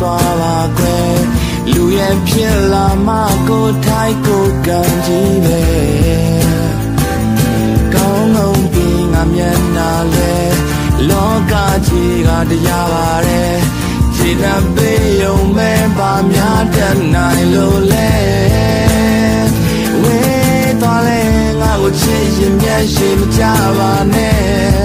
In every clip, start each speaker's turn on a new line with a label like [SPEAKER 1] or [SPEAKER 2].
[SPEAKER 1] သွားပါကွယ်လူရဲ့ဖြစ်လာမှကိုယ်ထိုက်ကိုယ်ကံကြီးပဲကောင်းလုံးပြီးငါမျက်နှာလဲလောကကြီးကတရားပါတယ်ခြေနှပ်ပေးယုံမဲ့ပါများတတ်နိုင်လို့လဲဝေးသွားလဲငါကိုချစ်ရင်မျက်ရှိမကြပါနဲ့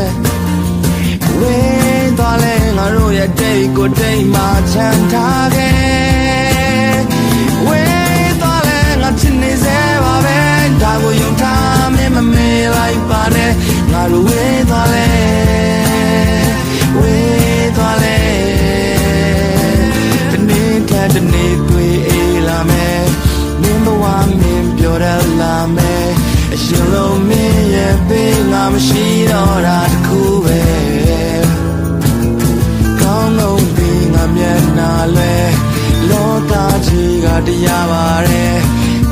[SPEAKER 1] တို့ရဲ့တိတ်ကိုတိတ်မှချမ်းထားခဲ့ဝေးသွားလဲငါချစ်နေစေပါပဲဒါကိုယုံထားမင်းမမေးလိုက်ပါနဲ့ငါတို့ဝေးသွားလဲဝေးသွားလဲတနေ့ထက်တနေ့တွေ့အေးလာမယ်မင်းဘဝမင်းပြောရလာမယ်အရှင်လုံးမင်းရဲ့ပေးငါမရှိတော့တာ ရားပါတယ်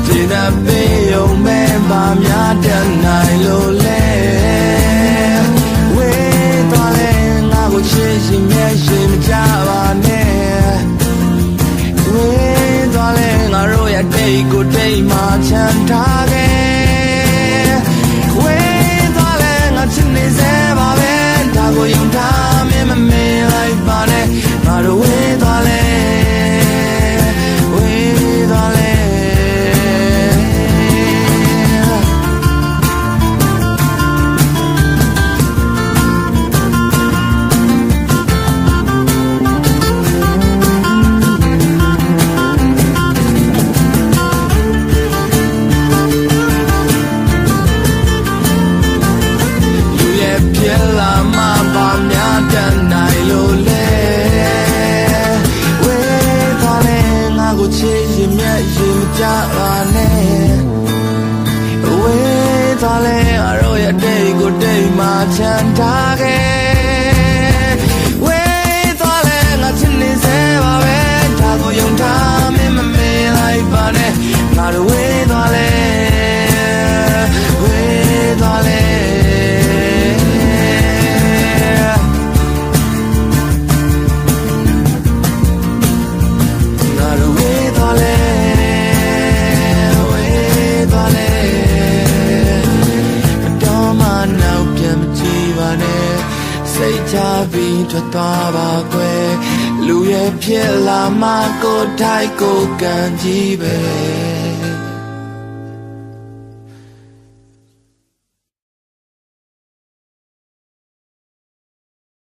[SPEAKER 1] ဒီနာပေးယုံမဲ့ပါများတတ်နိုင်လို့လဲဝေးသွားလဲငါကိုချစ်ရှင်မျက်ရှိမကြပါနဲ့ဝေးသွားလဲငါတို့ရဲ့တိတ်ကိုတိတ်မှချမ်းထားခဲ့ ပါနဲ့ဝေးသွားလဲအရောရဲ့တိတ်ကိုတိတ်မှချမ်းထားခဲ့ စိတ်ချပြီးထွက်သွားပါကွယ်လူရဲ့ဖြစ်လာမှကိုယ်ထိုက်ကိုယ်ကံကြီးပဲ